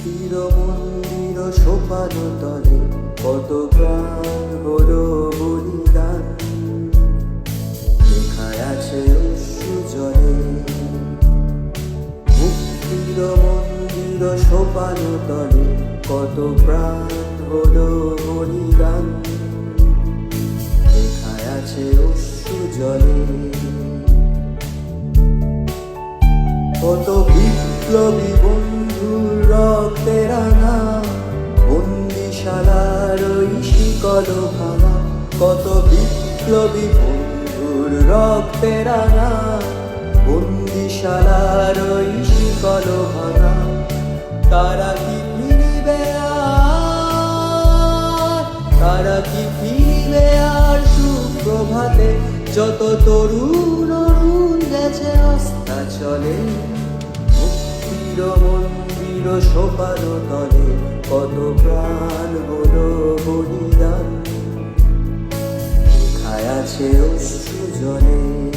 মুক্তির মন্দির সোপান তলে কত প্রাণ হলো বলিদান। লেখায় আছে অশ্রু জলে। মুক্তির মন্দির সোপান তলে কত প্রাণ হলো বলিদান। লেখায় আছে অশ্রু জলে। কত বিপ্লবী বন্ধুর রক্তে রাঙা বন্দিশালার ওই শিকল ভাঙা। কত বিপ্লবী বন্ধুর রক্তে রাঙা বন্দিশালার ওই শিকল ভাঙা। তারা কি ফিরবে তারা কি ফিরবে আর সুপ্রভাতে? যত তরুণ গেছে, আস্থা চলে। মুক্তির মন্দির সোপান তলে কত প্রাণ হলো বলিদান। খায় আছে অশ্রু জলে।